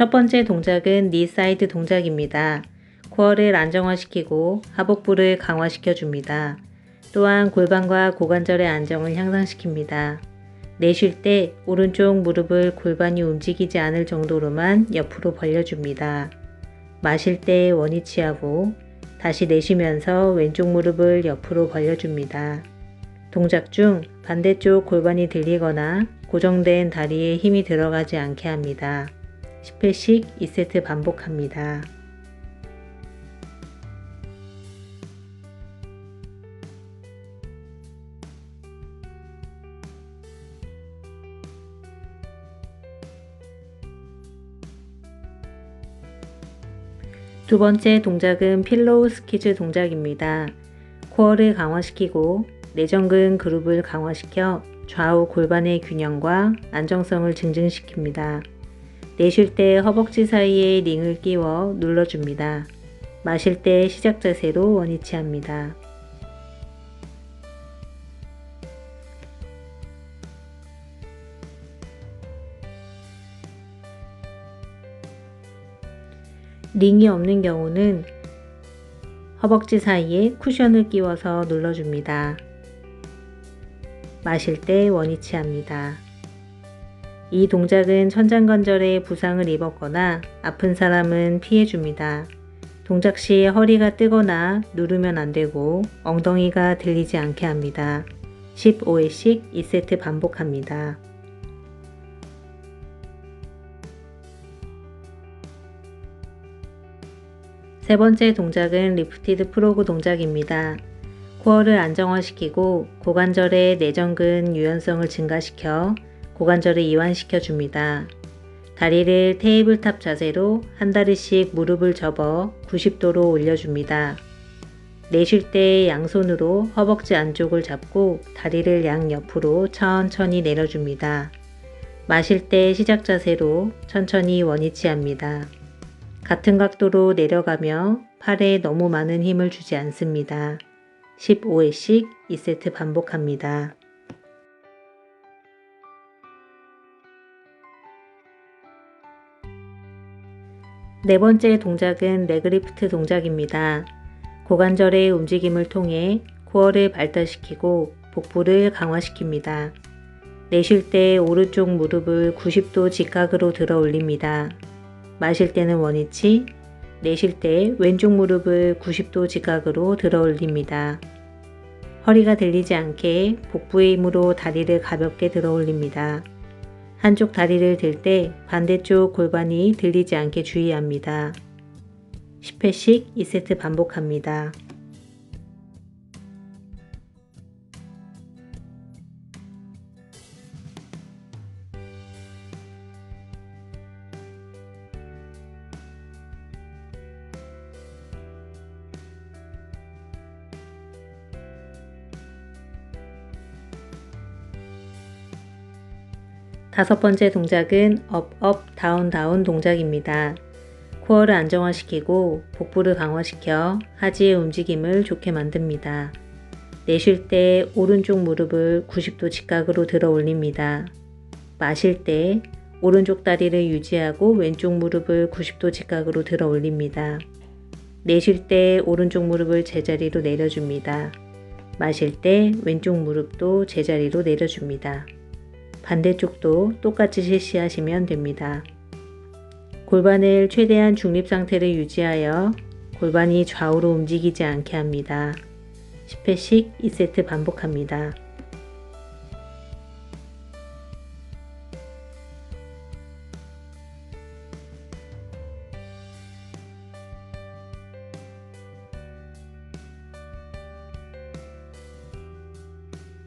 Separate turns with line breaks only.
첫 번째 동작은 니 사이드 동작입니다. 코어를 안정화시키고 하복부를 강화시켜 줍니다. 또한 골반과 고관절의 안정을 향상시킵니다. 내쉴 때 오른쪽 무릎을 골반이 움직이지 않을 정도로만 옆으로 벌려줍니다. 마실 때 원위치하고 다시 내쉬면서 왼쪽 무릎을 옆으로 벌려줍니다. 동작 중 반대쪽 골반이 들리거나 고정된 다리에 힘이 들어가지 않게 합니다. 10회씩 2세트 반복합니다. 두 번째 동작은 필로우 스키즈 동작입니다. 코어를 강화시키고 내전근 그룹을 강화시켜 좌우 골반의 균형과 안정성을 증진시킵니다. 내쉴 때 허벅지 사이에 링을 끼워 눌러줍니다. 마실 때 시작 자세로 원위치 합니다. 링이 없는 경우는 허벅지 사이에 쿠션을 끼워서 눌러줍니다. 마실 때 원위치 합니다. 이 동작은 천장관절에 부상을 입었거나 아픈 사람은 피해줍니다. 동작 시 허리가 뜨거나 누르면 안되고 엉덩이가 들리지 않게 합니다. 15회씩 2세트 반복합니다. 세 번째 동작은 리프티드 프로그 동작입니다. 코어를 안정화시키고 고관절의 내전근 유연성을 증가시켜 고관절을 이완시켜 줍니다. 다리를 테이블탑 자세로 한 다리씩 무릎을 접어 90도로 올려줍니다. 내쉴 때 양손으로 허벅지 안쪽을 잡고 다리를 양옆으로 천천히 내려줍니다. 마실 때 시작 자세로 천천히 원위치합니다. 같은 각도로 내려가며 팔에 너무 많은 힘을 주지 않습니다. 15회씩 2세트 반복합니다. 네 번째 동작은 레그리프트 동작입니다. 고관절의 움직임을 통해 코어를 발달시키고 복부를 강화시킵니다. 내쉴 때 오른쪽 무릎을 90도 직각으로 들어 올립니다. 마실 때는 원위치, 내쉴 때 왼쪽 무릎을 90도 직각으로 들어 올립니다. 허리가 들리지 않게 복부의 힘으로 다리를 가볍게 들어 올립니다. 한쪽 다리를 들 때 반대쪽 골반이 들리지 않게 주의합니다. 10회씩 2세트 반복합니다. 다섯 번째 동작은 업, 업, 다운, 다운 동작입니다. 코어를 안정화시키고 복부를 강화시켜 하지의 움직임을 좋게 만듭니다. 내쉴 때 오른쪽 무릎을 90도 직각으로 들어 올립니다. 마실 때 오른쪽 다리를 유지하고 왼쪽 무릎을 90도 직각으로 들어 올립니다. 내쉴 때 오른쪽 무릎을 제자리로 내려줍니다. 마실 때 왼쪽 무릎도 제자리로 내려줍니다. 반대쪽도 똑같이 실시하시면 됩니다. 골반을 최대한 중립 상태를 유지하여 골반이 좌우로 움직이지 않게 합니다. 10회씩 2세트 반복합니다.